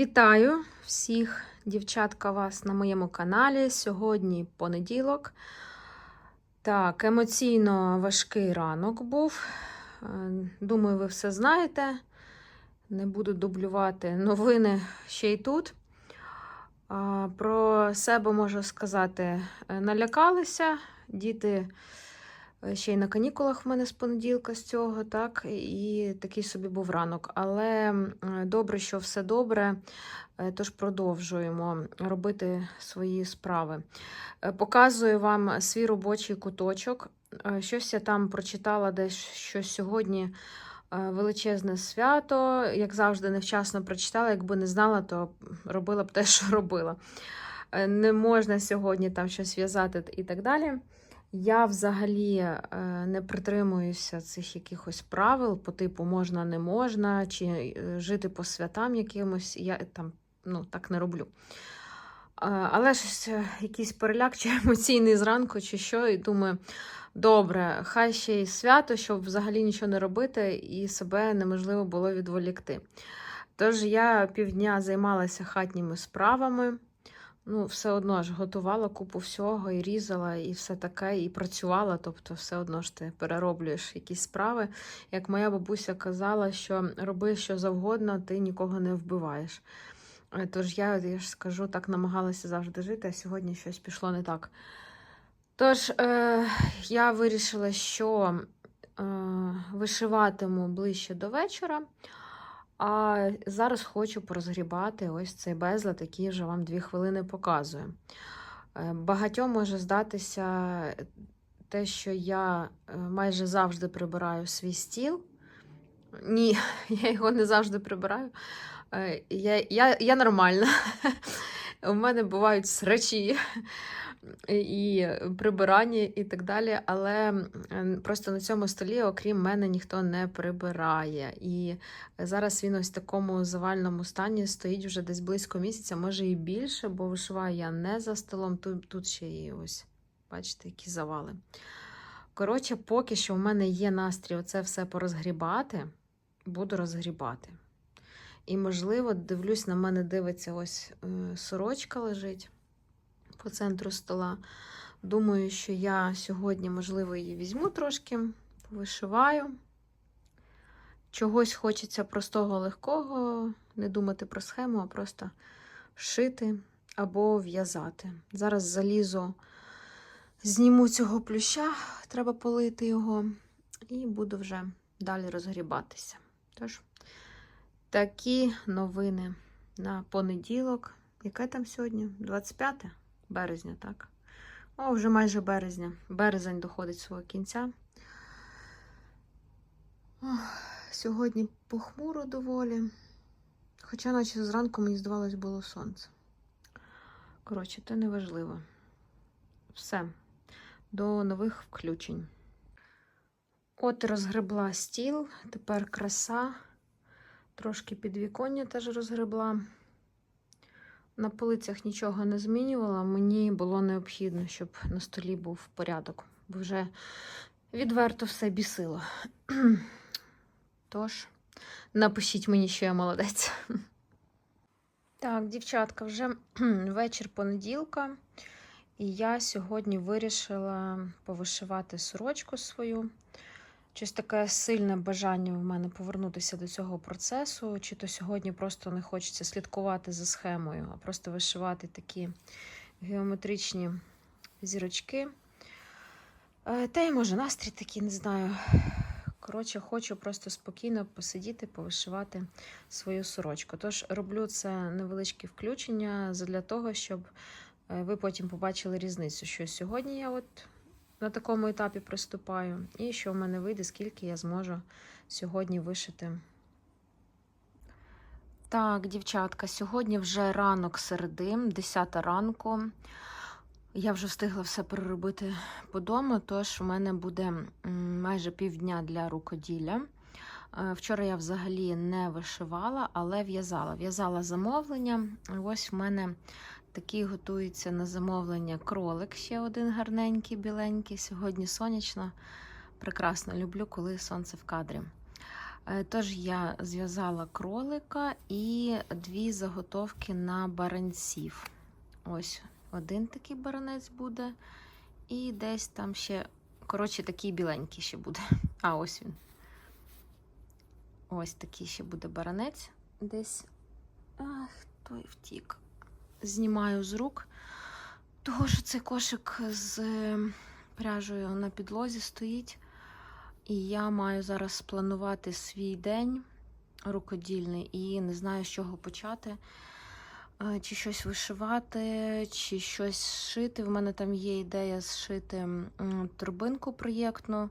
Вітаю всіх, дівчатка, вас на моєму каналі. Сьогодні понеділок. Так, емоційно важкий ранок був. Е, Думаю, ви все знаєте. Не буду дублювати новини ще й тут. Про себе можу сказати, е, налякалися. Діти ще й на канікулах в мене з понеділка з цього, так, і такий собі був ранок. Але е, добре, що все добре, е, тож продовжуємо робити свої справи. Е, Показую вам свій робочий куточок. Е, Щось я там прочитала десь, що сьогодні е, величезне свято. Як завжди, невчасно прочитала. Якби не знала, то робила б те, що робила. Е, Не можна сьогодні там щось в'язати і так далі. Я взагалі е, не притримуюся цих якихось правил по типу можна, не можна, чи е, жити по святам якимось. Я там ну, так не роблю. Е, Але щось, якийсь переляк чи емоційний зранку, чи що, і думаю, добре, хай ще й свято, щоб взагалі нічого не робити, і себе неможливо було відволікти. Тож я півдня займалася хатніми справами. Ну, все одно ж готувала купу всього, і різала, і все таке, і працювала. Тобто, все одно ж ти перероблюєш якісь справи. Як моя бабуся казала, що роби що завгодно, ти нікого не вбиваєш. Е, Тож я, я ж скажу, так намагалася завжди жити, а сьогодні щось пішло не так. Тож е, я вирішила, що е, вишиватиму ближче до вечора. А зараз хочу порозгрібати ось цей безлад, який вже вам дві хвилини показую. Е, Багатьом може здатися те, що я е, майже завжди прибираю свій стіл. Ні, я його не завжди прибираю. Е, Я, я, я нормальна. У мене бувають срачі і прибирання і так далі, але просто на цьому столі, окрім мене, ніхто не прибирає. І зараз він ось в такому завальному стані стоїть вже десь близько місяця, може і більше, бо вишиваю я не за столом. Тут, тут ще і ось, бачите, які завали. Коротше, поки що в мене є настрій оце все порозгрібати, буду розгрібати. І, можливо, дивлюсь, на мене дивиться ось е, сорочка лежить по центру стола. Думаю, що я сьогодні, можливо, її візьму трошки, вишиваю. Чогось хочеться простого, легкого, не думати про схему, а просто шити або в'язати. Зараз залізу, зніму цього плюща, треба полити його, і буду вже далі розгрібатися. Тож, такі новини на понеділок. Яке там сьогодні? 25 березня, так? О, вже майже березня. Березень доходить свого кінця. Ох, сьогодні похмуро доволі. Хоча, наче зранку, мені здавалось, було сонце. Коротше, це не важливо. Все. До нових включень. От розгребла стіл, тепер краса. Трошки підвіконня теж розгребла. На полицях нічого не змінювала. Мені було необхідно, щоб на столі був порядок, бо вже відверто все бісило. Тож, напишіть мені, що я молодець. Так, дівчатка, вже вечір понеділка, і я сьогодні вирішила повишивати сорочку свою. Щось таке сильне бажання в мене повернутися до цього процесу, чи то сьогодні просто не хочеться слідкувати за схемою, а просто вишивати такі геометричні зірочки. Е, Та й може настрій такий, не знаю. Коротше, хочу просто спокійно посидіти, повишивати свою сорочку. Тож роблю це невеличке включення для того, щоб е, ви потім побачили різницю, що сьогодні я от на такому етапі приступаю, і що в мене вийде, скільки я зможу сьогодні вишити. Так, дівчатка, сьогодні вже ранок середи, 10 ранку. Я вже встигла все переробити по дому, тож у мене буде майже півдня для рукоділля. Е, Вчора я взагалі не вишивала, але в'язала. В'язала замовлення. Ось в мене такий готується на замовлення кролик, ще один гарненький, біленький. Сьогодні сонячно. Прекрасно люблю, коли сонце в кадрі. Е, Тож я зв'язала кролика і дві заготовки на баранців. Ось один такий баранець буде, і десь там ще, коротше, такий біленький ще буде. А, ось він. Ось такий ще буде баранець. Десь. Ах, той втік. Знімаю з рук. Того, що цей кошик з е, пряжею на підлозі стоїть. І я маю зараз спланувати свій день рукодільний і не знаю, з чого почати. Е, Чи щось вишивати, чи щось шити. В мене там є ідея зшити турбинку проєктну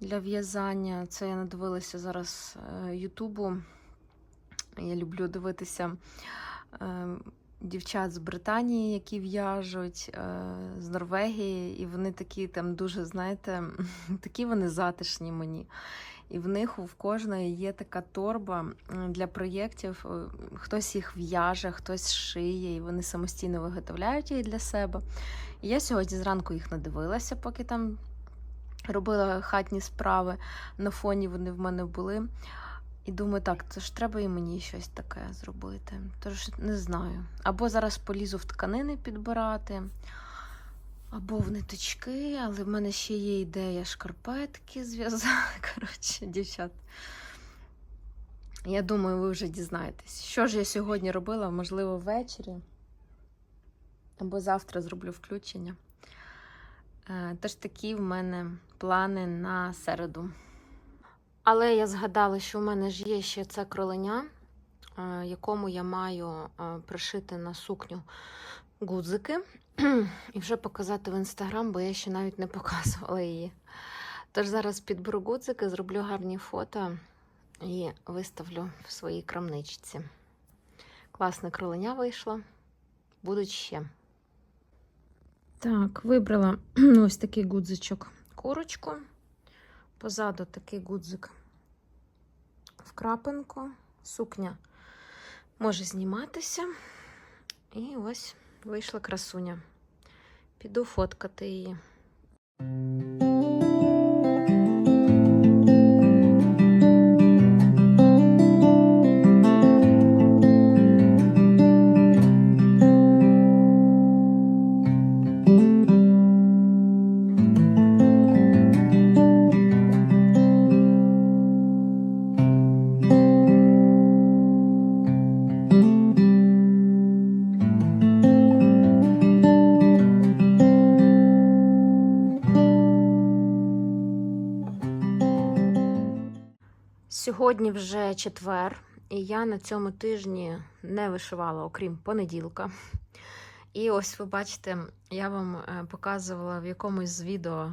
для в'язання. Це я надивилася зараз е, Ютубу. Я люблю дивитися е, дівчат з Британії, які в'яжуть, е, з Норвегії, і вони такі там дуже, знаєте, такі вони затишні мені. І в них в кожної є така торба для проєктів. Хтось їх в'яже, хтось шиє, і вони самостійно виготовляють їх для себе. І я сьогодні зранку їх надивилася, поки там робила хатні справи. На фоні вони в мене були. І думаю, так, це ж треба і мені щось таке зробити. Тож не знаю. Або зараз полізу в тканини підбирати, або в ниточки, але в мене ще є ідея шкарпетки зв'язати. Коротше, дівчат. Я думаю, ви вже дізнаєтесь. Що ж я сьогодні робила, можливо, ввечері. Або завтра зроблю включення. Е, Тож такі в мене плани на середу. Але я згадала, що в мене ж є ще це кроленя, е, якому я маю е, пришити на сукню гудзики і вже показати в інстаграм, бо я ще навіть не показувала її. Тож зараз підберу гудзики, зроблю гарні фото і виставлю в своїй крамничці. Класне кроленя вийшло. Будуть ще. Так, вибрала ось такий гудзичок курочку. Позаду такий гудзик в крапинку. Сукня може зніматися. І ось вийшла красуня. Піду фоткати її. Сьогодні вже четвер, і я на цьому тижні не вишивала, окрім понеділка. І ось ви бачите, я вам е, показувала в якомусь з відео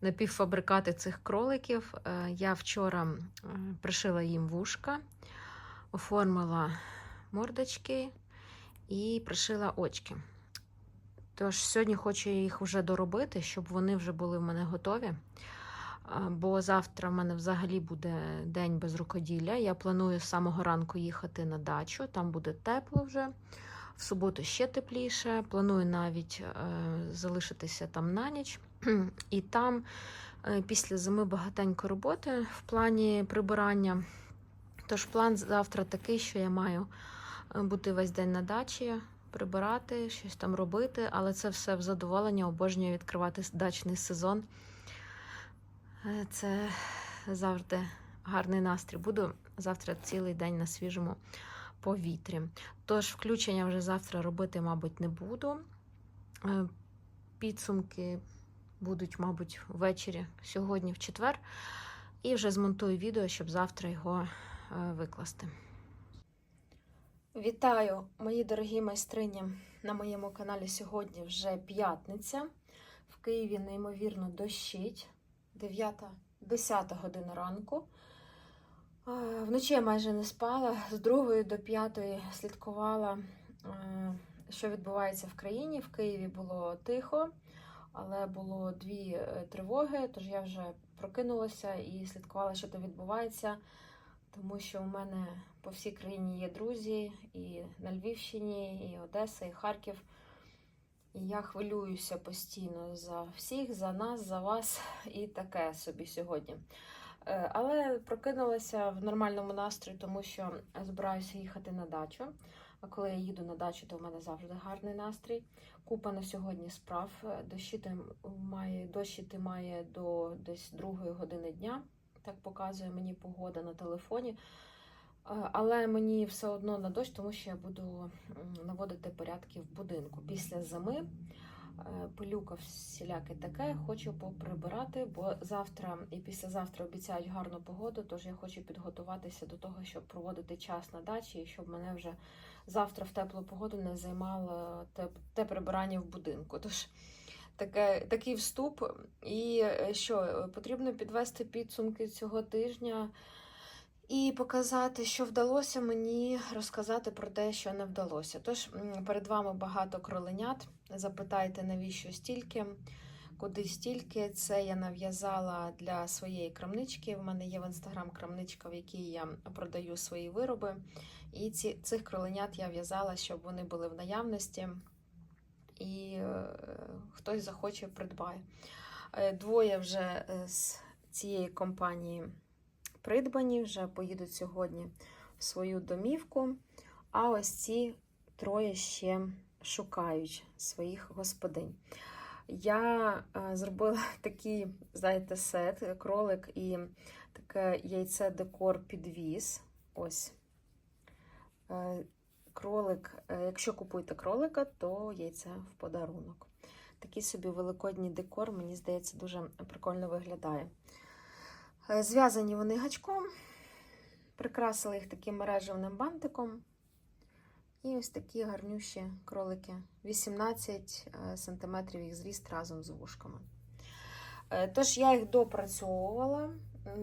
напівфабрикати цих кроликів. Е, Я вчора пришила їм вушка, оформила мордочки і пришила очки. Тож сьогодні хочу їх вже доробити, щоб вони вже були в мене готові. Бо завтра в мене взагалі буде день без рукоділля. Я планую з самого ранку їхати на дачу, там буде тепло вже. В суботу ще тепліше. Планую навіть е, залишитися там на ніч. І там е, після зими багатенько роботи в плані прибирання. Тож план завтра такий, що я маю е, бути весь день на дачі, прибирати, щось там робити, але це все в задоволення, обожнюю відкривати дачний сезон. Е, Це завжди гарний настрій. Буду завтра цілий день на свіжому повітрі. Тож, включення вже завтра робити, мабуть, не буду. Е, Підсумки будуть, мабуть, ввечері сьогодні, в четвер. І вже змонтую відео, щоб завтра його е, викласти. Вітаю, мої дорогі майстрині! На моєму каналі сьогодні вже п'ятниця. В Києві неймовірно дощить. 9, 10 година ранку. Е, Вночі я майже не спала. З 2 до 5 слідкувала, е, що відбувається в країні. В Києві було тихо, але було дві е, тривоги, тож я вже прокинулася і слідкувала, що там відбувається, тому що у мене по всій країні є друзі, і на Львівщині, і Одеса, і Харків. Я хвилююся постійно за всіх, за нас, за вас і таке собі сьогодні. Е, Але прокинулася в нормальному настрої, тому що збираюся їхати на дачу. А коли я їду на дачу, то в мене завжди гарний настрій. Купа на сьогодні справ. Дощити має, дощити має до десь другої години дня. Так показує мені погода на телефоні. Е, Але мені все одно на дощ, тому що я буду наводити порядки в будинку. Після зими е, пилюка всіляке таке, хочу поприбирати, бо завтра і післязавтра обіцяють гарну погоду, тож я хочу підготуватися до того, щоб проводити час на дачі, і щоб мене вже завтра в теплу погоду не займало те, те прибирання в будинку. Тож таке, такий вступ. І е, що, потрібно підвести підсумки цього тижня. І показати, що вдалося мені розказати про те, що не вдалося. Тож перед вами багато кроленят. Запитайте, навіщо стільки, куди стільки. Це я нав'язала для своєї крамнички. В мене є в інстаграм крамничка, в якій я продаю свої вироби. І ці, цих кроленят я в'язала, щоб вони були в наявності. І е, хтось захоче, придбає. Е, двоє вже е, з цієї компанії придбані, вже поїдуть сьогодні в свою домівку. А ось ці троє ще шукають своїх господинь. Я е, зробила такий, знаєте, сет, кролик і таке яйце декор підвіз. Ось. Е, Кролик, е, якщо купуєте кролика, то яйце в подарунок. Такий собі великодній декор, мені здається, дуже прикольно виглядає. Е, Зв'язані вони гачком, прикрасили їх таким мережевним бантиком. І ось такі гарнющі кролики. 18 см їх зріст разом з вушками. Е, Тож я їх допрацьовувала.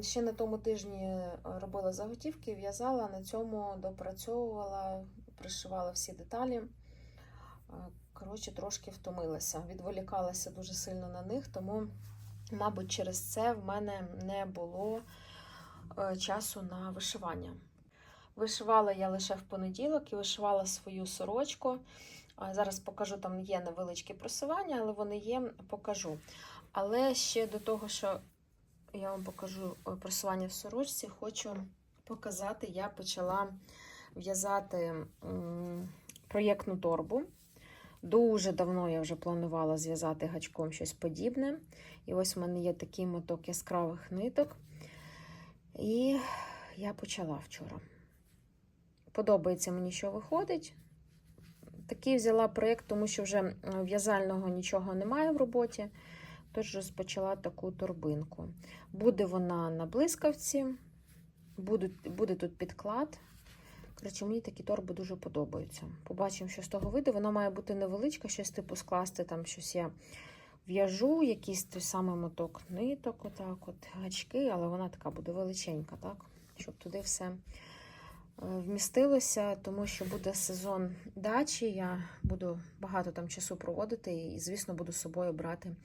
Ще на тому тижні е, робила заготівки, в'язала, на цьому допрацьовувала, пришивала всі деталі. Е, Коротше, трошки втомилася, відволікалася дуже сильно на них, тому Мабуть, через це в мене не було е, часу на вишивання. Вишивала я лише в понеділок і вишивала свою сорочку. Зараз покажу, там є невеличкі просування, але вони є, покажу. Але ще до того, що я вам покажу е, просування в сорочці, хочу показати, я почала в'язати проєктну торбу. Дуже давно я вже планувала зв'язати гачком щось подібне. І ось в мене є такий моток яскравих ниток. І я почала вчора. Подобається мені, що виходить. Такий взяла проєкт, тому що вже в'язального нічого немає в роботі. Тож розпочала таку торбинку. Буде вона на блискавці, буде, буде тут підклад. Коротше, мені такі торби дуже подобаються. Побачимо, що з того вийде. Вона має бути невеличка, щось типу скласти, там щось я в'яжу, якийсь той самий моток ниток, отак, от, гачки, але вона така буде величенька, так? Щоб туди все е, вмістилося, тому що буде сезон дачі. Я буду багато там часу проводити, і, звісно, буду з собою брати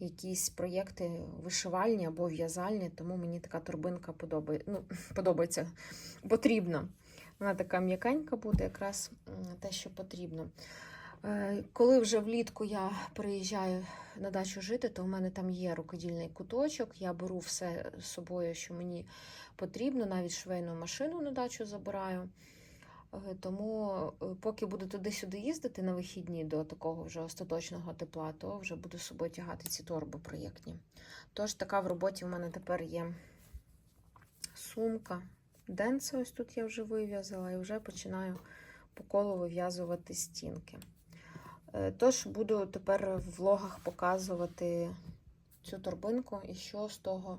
якісь проєкти вишивальні або в'язальні, тому мені така торбинка подобає, ну, подобається, потрібна. Вона така м'якенька буде, якраз те, що потрібно. Е, Коли вже влітку я приїжджаю на дачу жити, то в мене там є рукодільний куточок. Я беру все з собою, що мені потрібно, навіть швейну машину на дачу забираю. Е, Тому, е, поки буду туди-сюди їздити на вихідні до такого вже остаточного тепла, то вже буду з собою тягати ці торби проєктні. Тож така в роботі в мене тепер є сумка. Денце ось тут я вже вив'язала і вже починаю по колу вив'язувати стінки. Е, Тож буду тепер в влогах показувати цю торбинку і що з того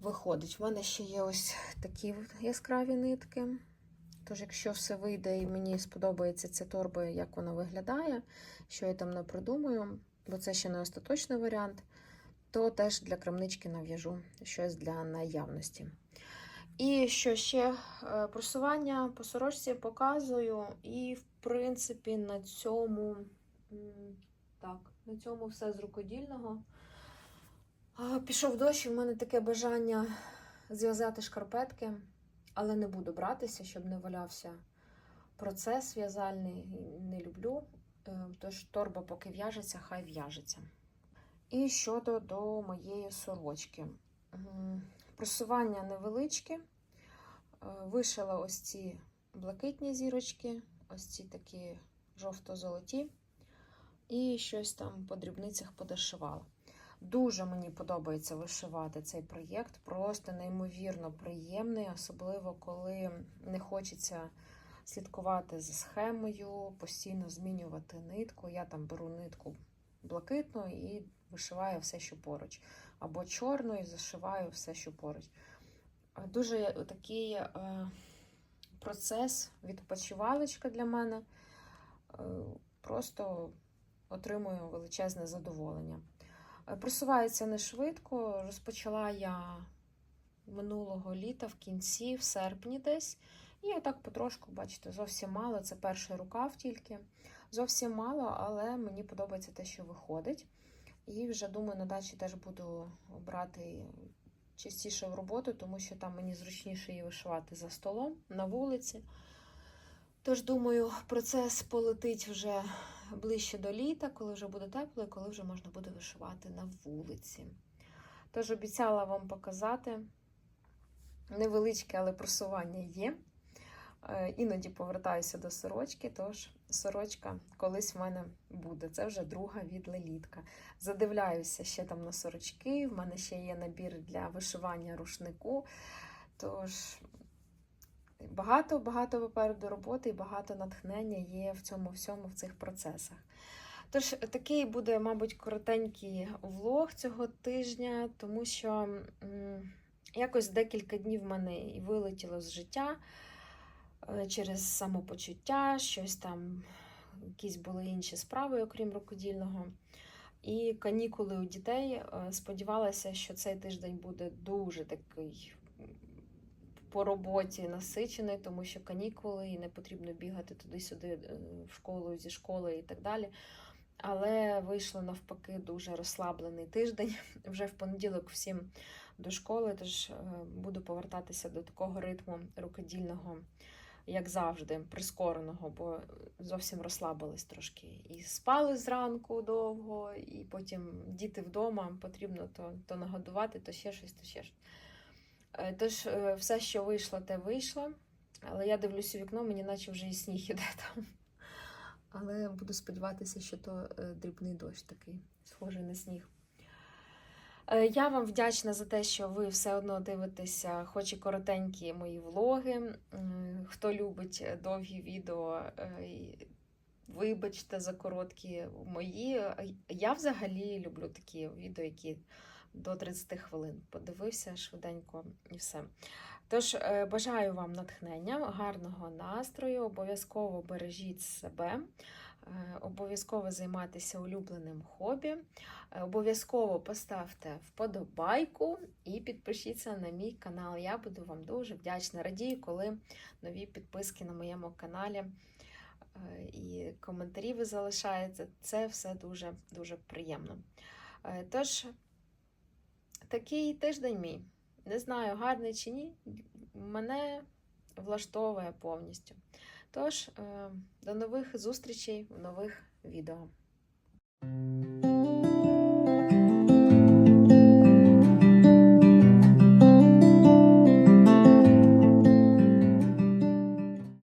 виходить. В мене ще є ось такі яскраві нитки. Тож, якщо все вийде і мені сподобається ця торба, як вона виглядає, що я там не придумаю, бо це ще не остаточний варіант, то теж для крамнички нав'яжу щось для наявності. І що ще Е, просування по сорочці показую, і, в принципі, на цьому так, на цьому все з рукодільного. Пішов дощ, і в мене таке бажання зв'язати шкарпетки, але не буду братися, щоб не валявся процес в'язальний. Не люблю. Е, Тож торба, поки в'яжеться, хай в'яжеться. І щодо до моєї сорочки. Просування невеличкі. Е, Вишила ось ці блакитні зірочки, ось ці такі жовто-золоті. І щось там по дрібницях подошивала. Дуже мені подобається вишивати цей проєкт, просто неймовірно приємний, особливо коли не хочеться слідкувати за схемою, постійно змінювати нитку. Я там беру нитку блакитну і вишиваю все, що поруч. Або чорну і зашиваю все, що поруч. Е, Дуже такий е, процес відпочивалочка для мене. Е, просто отримую величезне задоволення. Просувається не швидко. Розпочала я минулого літа в кінці, в серпні десь. І отак потрошку, бачите, зовсім мало. Це перший рукав тільки. Зовсім мало, але мені подобається те, що виходить. І вже думаю, на дачі теж буду брати частіше в роботу, тому що там мені зручніше її вишивати за столом на вулиці. Тож, думаю, процес полетить вже ближче до літа, коли вже буде тепло, і коли вже можна буде вишивати на вулиці. Тож обіцяла вам показати невеличке, але просування є. Е, Іноді повертаюся до сорочки, тож сорочка колись в мене буде. Це вже друга від лелітка. Задивляюся ще там на сорочки. В мене ще є набір для вишивання рушнику. Тож багато-багато попереду роботи і багато натхнення є в цьому всьому, в цих процесах. Тож такий буде, мабуть, коротенький влог цього тижня, тому що якось декілька днів в мене і вилетіло з життя через самопочуття, щось там, якісь були інші справи, окрім рукодільного. І канікули у дітей. Е, Сподівалася, що цей тиждень буде дуже такий по роботі насичений, тому що канікули і не потрібно бігати туди-сюди е, в школу зі школи і так далі. Але вийшло навпаки дуже розслаблений тиждень. Вже в понеділок всім до школи, тож е, буду повертатися до такого ритму рукодільного, як завжди, прискореного, бо зовсім розслабились трошки. І спали зранку довго, і потім діти вдома потрібно то, то нагодувати, то ще щось, то ще щось. Е, Тож е, все, що вийшло, те вийшло. Але я дивлюся у вікно, мені наче вже і сніг іде там. Але буду сподіватися, що то е, дрібний дощ такий, схожий на сніг. Е, Я вам вдячна за те, що ви все одно дивитеся, хоч і коротенькі мої влоги. Хто любить довгі відео, е, вибачте за короткі мої. Я взагалі люблю такі відео, які до 30 хвилин. Подивився швиденько і все. Тож е, бажаю вам натхнення, гарного настрою, обов'язково бережіть себе, е, обов'язково займайтеся улюбленим хобі, е, обов'язково поставте вподобайку і підпишіться на мій канал. Я буду вам дуже вдячна. Радію, коли нові підписки на моєму каналі е, і коментарі ви залишаєте. Це все дуже дуже приємно. Е, Тож, такий тиждень мій. Не знаю, гарний чи ні, мене влаштовує повністю. Тож, е, до нових зустрічей в нових відео.